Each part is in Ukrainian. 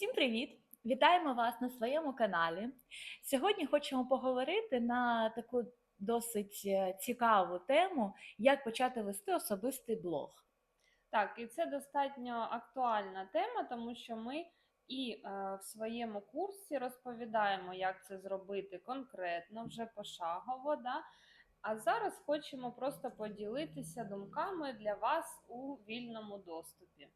Всім привіт! Вітаємо вас на своєму каналі. Сьогодні хочемо поговорити на таку досить е, цікаву тему, як почати вести особистий блог. Так, і це достатньо актуальна тема, тому що ми і е, в своєму курсі розповідаємо, як це зробити конкретно, вже пошагово. Да? А зараз хочемо просто поділитися думками для вас у вільному доступі.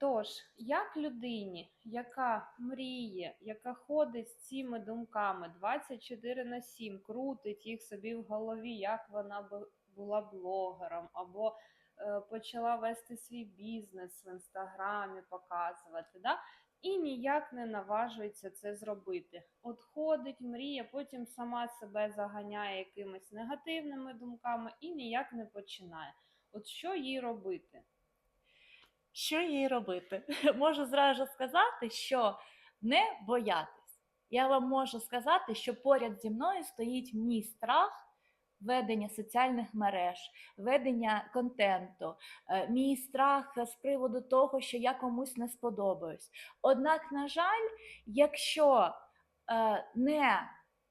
Тож, як людині, яка мріє, яка ходить з цими думками 24 на 7, крутить їх собі в голові, як вона була блогером, або е, почала вести свій бізнес в інстаграмі, показувати, да? і ніяк не наважується це зробити. От ходить, мріє, потім сама себе заганяє якимись негативними думками і ніяк не починає. От що їй робити? Що їй робити? Можу зразу сказати, що не боятись. Я вам можу сказати, що поряд зі мною стоїть мій страх ведення соціальних мереж, ведення контенту, е, мій страх з приводу того, що я комусь не сподобаюсь. Однак, на жаль, якщо е, не,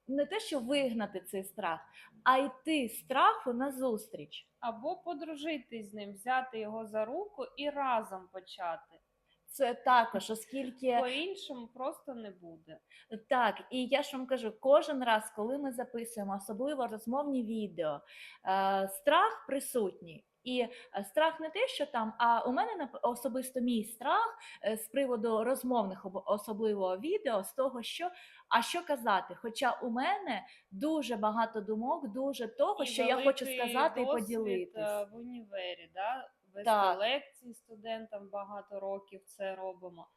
не те, що вигнати цей страх, а йти страху назустріч. Або подружитись з ним, взяти його за руку і разом почати. Це також, оскільки По-іншому просто не буде. Так, і я ж вам кажу, кожен раз, коли ми записуємо, особливо розмовні відео, е, страх присутній. І е, страх не те, що там, а у мене особисто мій страх е, з приводу розмовних об- особливо відео, з того, що а що казати. Хоча у мене дуже багато думок, дуже того, І що я хочу сказати і е, в універі, да? вести Так. лекції студентам багато років це робимо.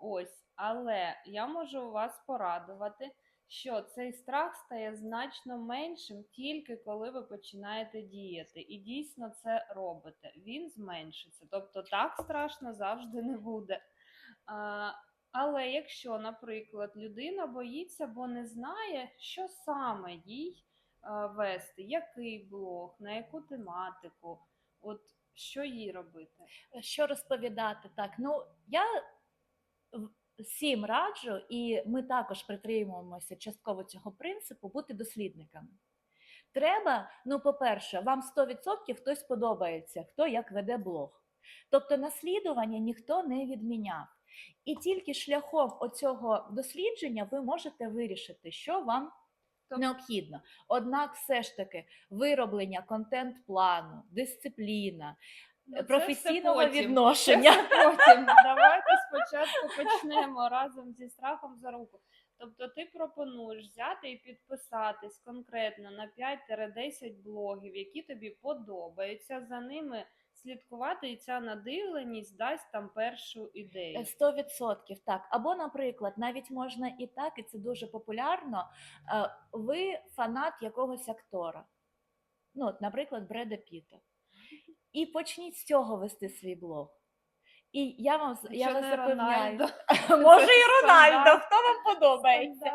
Ось, але я можу вас порадувати, що цей страх стає значно меншим тільки коли ви починаєте діяти. І дійсно це робите. Він зменшиться. Тобто так страшно завжди не буде. А, але якщо, наприклад, людина боїться, бо не знає, що саме їй вести, який блог, на яку тематику, от що їй робити? що розповідати? Так, ну я всім раджу, і ми також притримуємося частково цього принципу бути дослідниками. Треба, ну, по-перше, вам 100% хтось подобається, хто як веде блог. Тобто наслідування ніхто не відміняв. І тільки шляхом оцього дослідження ви можете вирішити, що вам необхідно. Однак, все ж таки, вироблення контент-плану, дисципліна, Ну, це професійного потім. відношення. Це потім. Давайте спочатку почнемо разом зі страхом за руку. Тобто ти пропонуєш взяти і підписатись конкретно на 5-10 блогів, які тобі подобаються, за ними слідкувати, і ця надивленість дасть там першу ідею. 100% так. Або, наприклад, навіть можна і так, і це дуже популярно. е, Ви фанат якогось актора, ну, от, наприклад, Бреда Піта. І почніть з цього вести свій блог. І я вам я вас запевняю, може і Рональдо, хто вам подобається.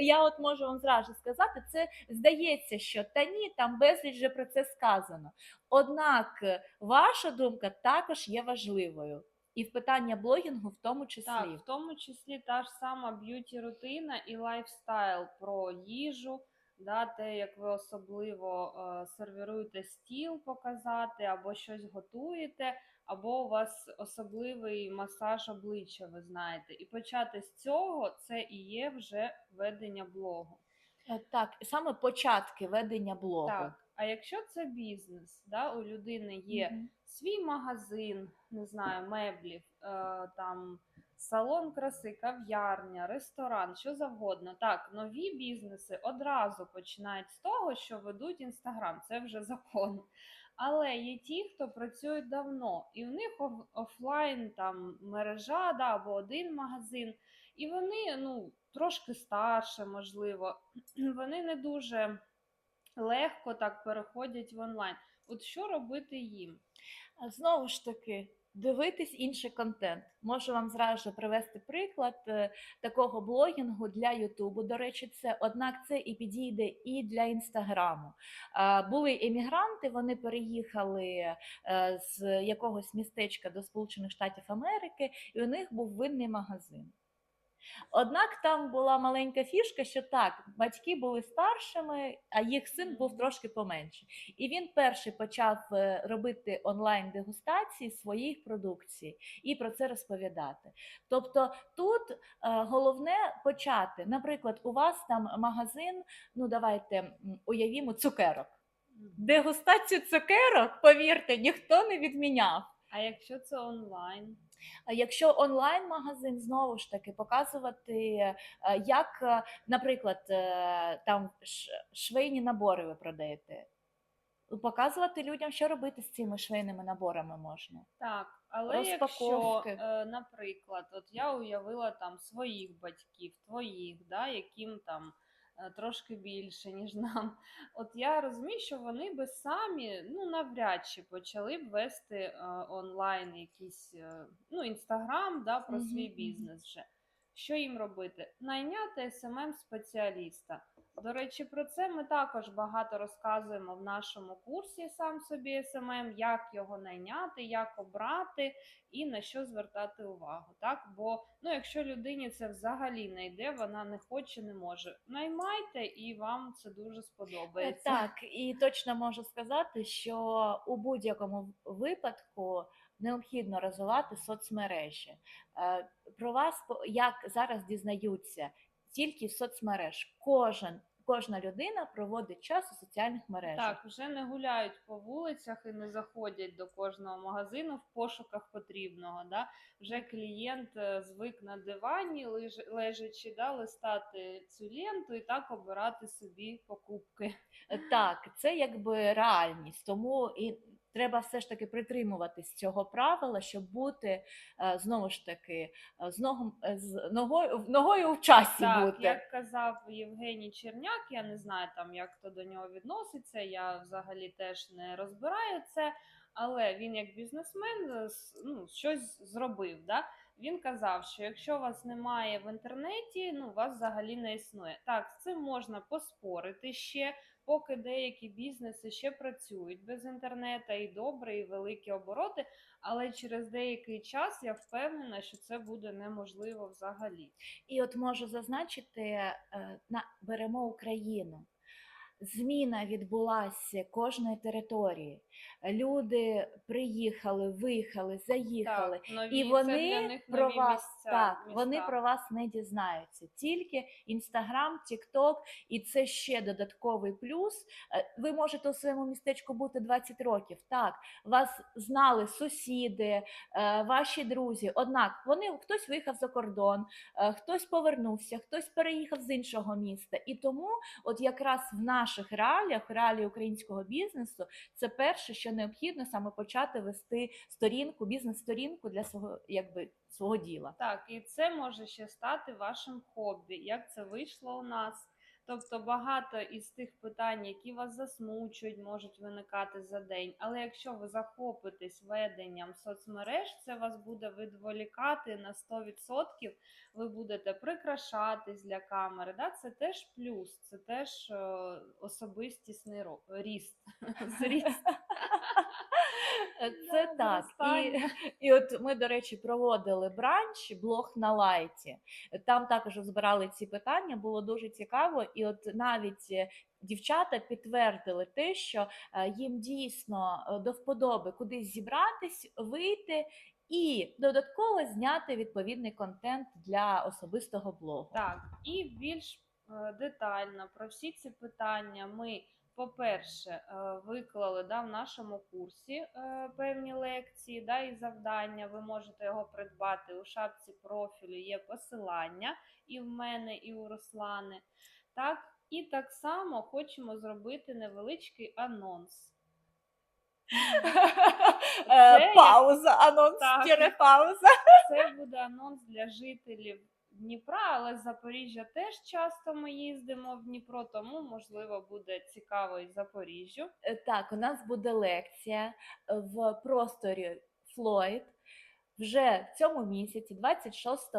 Я от можу вам зразу сказати, це здається, що та ні, там безліч вже про це сказано. Однак ваша думка також є важливою. І в питання блогінгу в тому числі. Так, в тому числі та ж сама б'юті рутина і лайфстайл про їжу, да, те, як ви особливо е, сервіруєте стіл показати, або щось готуєте, або у вас особливий масаж обличчя, ви знаєте. І почати з цього це і є вже ведення блогу. Е, Так, саме початки ведення блогу. Так, а якщо це бізнес, да, у людини є Мгм. свій магазин, не знаю, меблів, е, там салон краси, кав'ярня, ресторан, що завгодно. Так, нові бізнеси одразу починають з того, що ведуть інстаграм, це вже закон. Але є ті, хто працюють давно, і в них оф- офлайн там мережа да, або один магазин, і вони ну, трошки старше, можливо, вони не дуже легко так переходять в онлайн. От що робити їм? Знову ж таки, дивитись інший контент. Можу вам зразу привести приклад е, такого блогінгу для Ютубу. До речі, це однак це і підійде і для інстаграму. Були емігранти, вони переїхали е, з якогось містечка до Сполучених Штатів Америки, і у них був винний магазин. Однак там була маленька фішка, що так, батьки були старшими, а їх син був трошки поменший. І він перший почав е, робити онлайн дегустації своїх продукцій і про це розповідати. Тобто тут е, головне почати. Наприклад, у вас там магазин, ну давайте уявімо цукерок. Дегустацію цукерок, повірте, ніхто не відміняв. А якщо це онлайн? А якщо онлайн-магазин знову ж таки показувати, е, як, е, наприклад, е, там швейні набори ви продаєте, показувати людям, що робити з цими швейними наборами можна. Так, але якщо, наприклад, от я уявила там своїх батьків, твоїх, да, яким там трошки більше, ніж нам. От я розумію, що вони би самі ну навряд чи почали б вести е, онлайн якийсь е, ну, інстаграм да, про свій бізнес вже. Що їм робити? Найняти СММ спеціаліста. До речі, про це ми також багато розказуємо в нашому курсі сам собі СММ, як його найняти, як обрати і на що звертати увагу. Так? Бо ну, якщо людині це взагалі не йде, вона не хоче, не може. Наймайте і вам це дуже Е, сподобається. Так, і точно можу сказати, що у будь-якому випадку необхідно розвивати соцмережі. Е, Про вас як зараз дізнаються тільки з соцмереж. Кожен, кожна людина проводить час у соціальних мережах. Так, вже не гуляють по вулицях і не заходять до кожного магазину в пошуках потрібного. Да? Вже клієнт е, звик на дивані, леж- лежачи, да, листати цю ленту і так обирати собі покупки. Е, Так, це якби реальність, тому і треба все ж таки притримуватись цього правила, щоб бути е, знову ж таки е, з, ногом, е, з ногою, ногою в часі Так, бути. як казав Євгеній Черняк, я не знаю там, як хто до нього відноситься. Я взагалі теж не розбираю це, але він як бізнесмен ну, щось зробив. Да? Він казав, що якщо вас немає в інтернеті, ну вас взагалі не існує. Так, з цим можна поспорити ще, поки деякі бізнеси ще працюють без інтернету, і добре, і великі обороти. Але через деякий час я впевнена, що це буде неможливо взагалі. І от можу зазначити, е, на беремо Україну. Зміна відбулася кожної території. Люди приїхали, виїхали, заїхали. Так, нові, І вони про вас місця, так, вони про вас не дізнаються. Тільки Інстаграм, Тікток, і це ще додатковий плюс. Е, Ви можете у своєму містечку бути 20 років. Так, вас знали сусіди, е, ваші друзі. Однак вони хтось виїхав за кордон, е, хтось повернувся, хтось переїхав з іншого міста. І тому, от якраз в наших реаліях, реалії українського бізнесу, це перше, що необхідно саме почати вести сторінку, бізнес-сторінку для свого якби свого діла. Так, і це може ще стати вашим хобі, як це вийшло у нас. Тобто багато із тих питань, які вас засмучують, можуть виникати за день. Але якщо ви захопитесь веденням соцмереж, це вас буде відволікати на 100%, ви будете прикрашатись для камери. Да? Це теж плюс, це теж е, особистісний ріст. Зріст. Це Да, так. І, і от ми, до речі, проводили бранч блог на лайті. Там також збирали ці питання, було дуже цікаво. І от навіть е, дівчата підтвердили те, що е, їм дійсно е, до вподоби кудись зібратись, вийти. І додатково зняти відповідний контент для особистого блогу. Так, і більш е, детально про всі ці питання ми, по-перше, е, виклали да, в нашому курсі е, певні лекції да, і завдання. Ви можете його придбати у шапці профілю, є посилання і в мене, і у Руслани. Так, і так само хочемо зробити невеличкий анонс. Е, Пауза, анонс Так. пауза. Це буде анонс для жителів Дніпра, але з Запоріжжя теж часто ми їздимо в Дніпро, тому можливо буде цікаво і Запоріжжю. Е, Так, у нас буде лекція в просторі Флойд. вже в цьому місяці, 26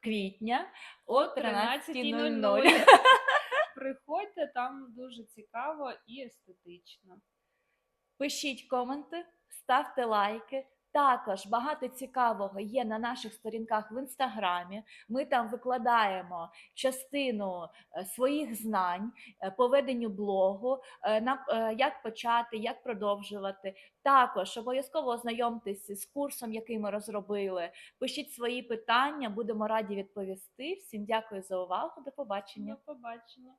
квітня о 13.00. Приходьте, там дуже цікаво і естетично. Пишіть коменти, ставте лайки. Також багато цікавого є на наших сторінках в інстаграмі. Ми там викладаємо частину е, своїх знань е, по веденню блогу, е, як почати, як продовжувати. Також обов'язково ознайомтеся з курсом, який ми розробили. Пишіть свої питання, будемо раді відповісти. Всім дякую за увагу. До побачення. До побачення.